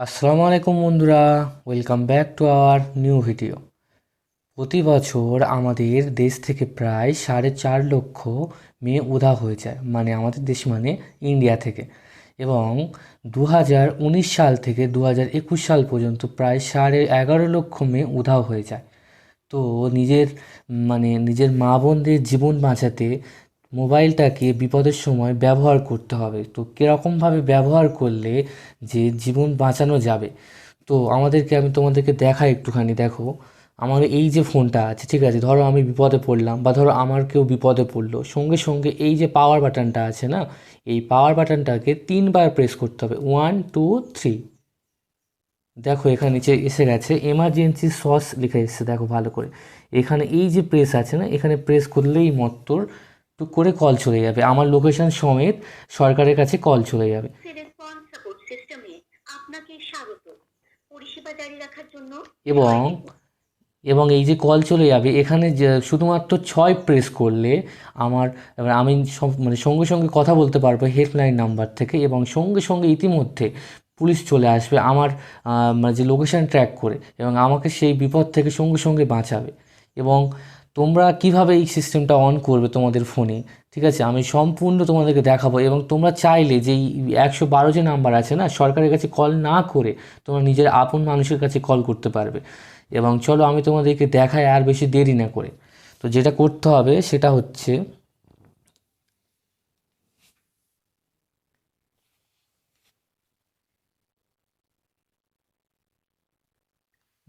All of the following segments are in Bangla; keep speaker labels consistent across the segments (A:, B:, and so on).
A: আসসালামু আলাইকুম বন্ধুরা welcome back to our new video প্রতি বছর আমাদের দেশ থেকে প্রায় সাড়ে চার লক্ষ মেয়ে উধাও হয়ে যায় মানে আমাদের দেশ মানে ইন্ডিয়া থেকে। এবং দু হাজার উনিশ সাল থেকে দু হাজার একুশ সাল পর্যন্ত প্রায় সাড়ে এগারো লক্ষ মেয়ে উধাও হয়ে যায়। তো নিজের মানে নিজের মা বোনদের জীবন বাঁচাতে মোবাইলটাকে বিপদের সময় ব্যবহার করতে হবে। তো কীরকমভাবে ব্যবহার করলে যে জীবন বাঁচানো যাবে? তো আমাদেরকে আমি তোমাদেরকে দেখাই একটুখানি, দেখো। আমার এই যে ফোনটা আছে, ঠিক আছে, ধরো আমি বিপদে পড়লাম বা ধরো আমার কেউ বিপদে পড়ল, সঙ্গে সঙ্গে এই যে পাওয়ার বাটনটা আছে না, এই পাওয়ার বাটনটাকে তিনবার প্রেস করতে হবে। ওয়ান টু থ্রি দেখো, এখানে নিচে এসে গেছে এমার্জেন্সি সস লিখে এসেছে, দেখো ভালো করে। এখানে এই যে প্রেস আছে না, এখানে প্রেস করলেই মত্তর টুক করে কল চলে যাবে। আমার লোকেশন সমেত সরকারের কাছে কল চলে যাবে। এবং এবং এই যে কল চলে যাবে এখানে যে শুধুমাত্র ছয় প্রেস করলে আমার আমি মানে সঙ্গে সঙ্গে কথা বলতে পারব হেল্পলাইন নাম্বার থেকে এবং সঙ্গে সঙ্গে ইতিমধ্যে পুলিশ চলে আসবে আমার মানে যে লোকেশান ট্র্যাক করে এবং আমাকে সেই বিপদ থেকে সঙ্গে সঙ্গে বাঁচাবে। এবং তোমরা কীভাবে এই সিস্টেমটা অন করবে তোমাদের ফোনে ঠিক আছে? আমি সম্পূর্ণ তোমাদেরকে দেখাবো এবং তোমরা চাইলে যে একশো বারো যে নাম্বার আছে না, সরকারের কাছে কল না করে তোমরা নিজের আপন মানুষের কাছে কল করতে পারবে। এবং চলো আমি তোমাদেরকে দেখাই আর বেশি দেরি না করে। তো যেটা করতে হবে সেটা হচ্ছে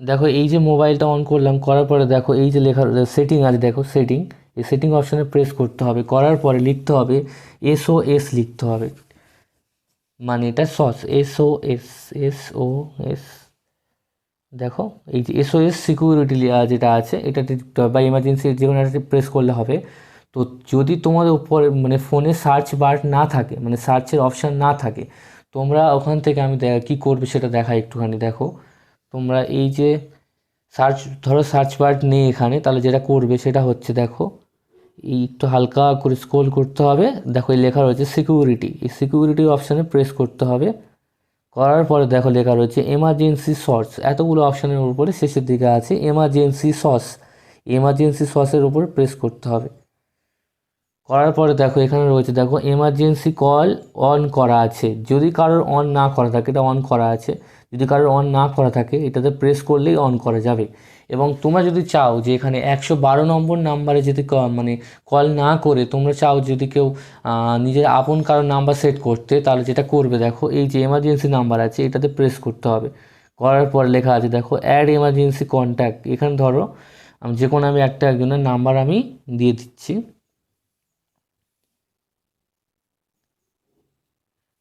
A: দেখো এই যে মোবাইলটা অন করলাম, করার পরে দেখো এই যে লেখা সেটিং আছে, দেখো সেটিং এই সেটিং অপশানে প্রেস করতে হবে। করার পরে লিখতে হবে এসও এস লিখতে হবে। মানে এটা SOS S O S S O S দেখো এই যে এসও এস সিকিউরিটি যেটা আছে এটা লিখতে হবে বা এমার্জেন্সি যে কোনো একটা প্রেস করলে হবে। তো যদি তোমাদের উপরে মানে ফোনে সার্চ বার না থাকে মানে সার্চের অপশান না থাকে, তোমরা ওখান থেকে আমি কী করবে সেটা দেখাই একটুখানি, দেখো। তোমরা এই যে সার্চ ধরো সার্চ বার নেই এখানে, তাহলে যেটা করবে সেটা হচ্ছে দেখো, এই একটু হালকা করে স্ক্রোল করতে হবে। দেখো, এই লেখা রয়েছে সিকিউরিটি এই সিকিউরিটি অপশানে প্রেস করতে হবে। করার পরে দেখো লেখা রয়েছে এমার্জেন্সি সস এতগুলো অপশানের উপরে শেষের দিকে আছে এমার্জেন্সি সস এমার্জেন্সি সসের উপরে প্রেস করতে হবে। করার পরে দেখো, এখানে রয়েছে দেখো এমার্জেন্সি কল অন করা আছে। যদি কারোর অন না করা থাকে, এটা অন করা আছে। যদি কারোর অন না করা থাকে, এটাতে প্রেস করলেই অন করা যাবে। এবং তোমরা যদি চাও যে এখানে একশো বারো নম্বর নাম্বারে যদি মানে কল না করে তোমরা চাও যদি কেউ নিজের আপন কারোর নাম্বার সেট করতে, তাহলে যেটা করবে, দেখো এই যে এমার্জেন্সি নাম্বার আছে, এটাতে প্রেস করতে হবে। করার পর লেখা আছে, দেখো অ্যাড এমার্জেন্সি কন্ট্যাক্ট এখানে ধরো, আমি যে কোনো আমি একটা একজনের নাম্বার আমি দিয়ে দিচ্ছি।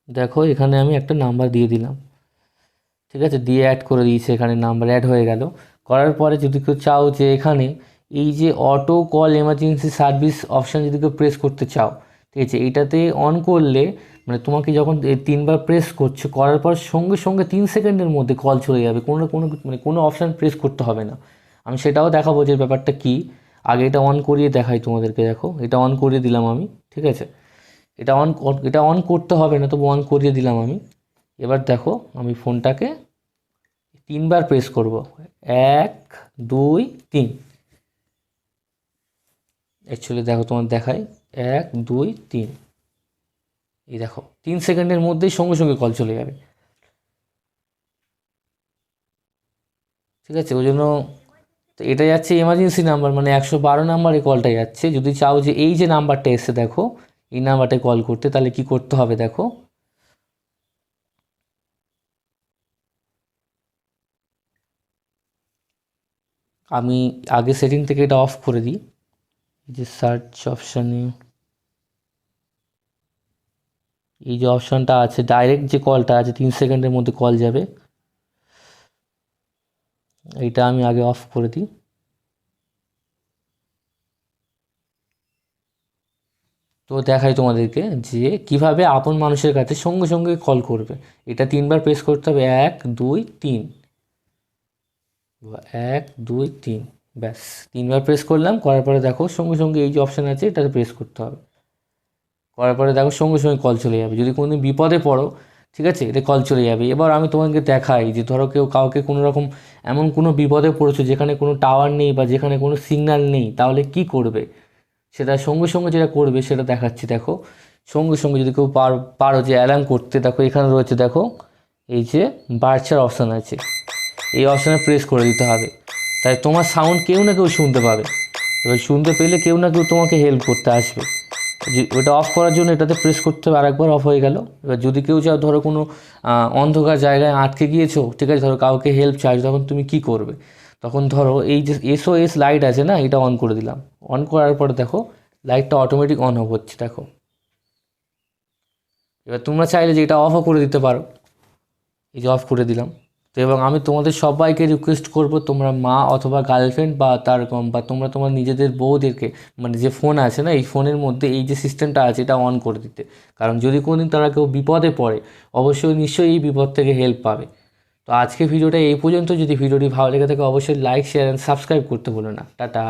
A: দেখো এখানে আমি একটা নাম্বার দিয়ে দিলাম। ঠিক আছে, দিয়ে অ্যাড করে দিয়েছে, এখানে নাম্বার অ্যাড হয়ে গেল। করার পরে যদি কেউ চাও যে এখানে এই যে auto call emergency service option যদি কেউ প্রেস করতে চাও, ঠিক আছে এটাতে অন করলে মানে তোমাকে যখন তিনবার প্রেস করছ, করার পর সঙ্গে সঙ্গে তিন সেকেন্ডের মধ্যে কল চলে যাবে। কোনো কোনো মানে কোনো অপশান প্রেস করতে হবে না। আমি সেটাও দেখাবো যে ব্যাপারটা কী। আগে এটা অন করিয়ে দেখাই তোমাদেরকে, দেখো। এটা অন করিয়ে দিলাম আমি, ঠিক আছে। এটা অন এটা অন করতে হবে না, তবু অন করিয়ে দিলাম আমি। এবার দেখো আমি ফোনটাকে তিনবার প্রেস করব। এক, দুই, তিন। অ্যাকচুয়ালি দেখো তোমার দেখাই। এক, দুই, তিন। এই দেখো, তিন সেকেন্ডের মধ্যেই সঙ্গে সঙ্গে কল চলে যাবে। ঠিক আছে, ওই জন্য তো এটা যাচ্ছে এমার্জেন্সি নাম্বার মানে একশো বারো নাম্বারে কলটা যাচ্ছে। যদি চাও যে এই যে নাম্বারটা এসে দেখো, এই নাম্বারটায় কল করতে, তাহলে কি করতে হবে, দেখো? আমি আগে সেটিং থেকে এটা অফ করে দিই। যে সার্চ অপশানে এই যে অপশানটা আছে ডাইরেক্ট যে কলটা আছে, তিন সেকেন্ডের মধ্যে কল যাবে। এইটা আমি আগে অফ করে দিই। তো দেখাই তোমাদেরকে যে কীভাবে আপন মানুষের কাছে সঙ্গে সঙ্গে কল করবে। এটা তিনবার প্রেস করতে হবে, এক, দুই, তিন। এক, দুই, তিন। ব্যাস, তিনবার প্রেস করলাম, করার পরে দেখো সঙ্গে সঙ্গে এই যে অপশান আছে, এটাতে প্রেস করতে হবে। করার পরে দেখো সঙ্গে সঙ্গে কল চলে যাবে। যদি কোনো বিপদে পড়ো, ঠিক আছে? এতে কল চলে যাবে। এবার আমি তোমাকে দেখাই যে ধরো কেউ কাউকে কোনো রকম এমন কোনো বিপদে পড়েছো, যেখানে কোনো টাওয়ার নেই বা যেখানে কোনো সিগন্যাল নেই, তাহলে কি করবে? সেটা সঙ্গে সঙ্গে যেটা করবে, সেটা দেখাচ্ছি, দেখো। সঙ্গে সঙ্গে যদি কেউ পারো যে অ্যালার্ম করতে, দেখো এখানে রয়েছে, দেখো, এই যে বার্চার অপশান আছে। এই অপশানে প্রেস করে দিতে হবে। তাই তোমার সাউন্ড কেউ না কেউ শুনতে পাবে। এবার শুনতে পেলে কেউ না কেউ তোমাকে হেল্প করতে আসবে। ওটা অফ করার জন্য এটাতে প্রেস করতে হবে, আরেকবার অফ হয়ে গেল। এবার যদি কেউ চাও, ধরো কোনো অন্ধকার জায়গায় আটকে গিয়েছো, ঠিক আছে, ধরো কাউকে হেল্প চাই, তখন তুমি কি করবে? তখন ধরো এই যে এসওএস লাইট আছে না, এটা অন করে দিলাম। অন করার পরে দেখো লাইটটা অটোমেটিক অন হচ্ছে, দেখো। এবার তোমরা চাইলে যে এটা অফও করে দিতে পারো। এই যে অফ করে দিলাম। তো এবং আমি তোমাদের সবাইকে রিকোয়েস্ট করব তোমরা মা অথবা গার্লফ্রেন্ড বা তার, বা তোমরা তোমার নিজেদের বউদেরকে মানে যে ফোন আছে না, এই ফোনের মধ্যে এই যে সিস্টেমটা আছে, এটা অন করে দিতে। কারণ যদি কোনোদিন তারা কেউ বিপদে পড়ে, অবশ্যই নিশ্চয়ই এই বিপদ থেকে হেল্প পাবে। তো আজকে ভিডিওটা এই পর্যন্ত। যদি ভিডিওটি ভালো লেগে থাকে, অবশ্যই লাইক শেয়ার অ্যান্ড সাবস্ক্রাইব করতে ভুলো না। টাটা।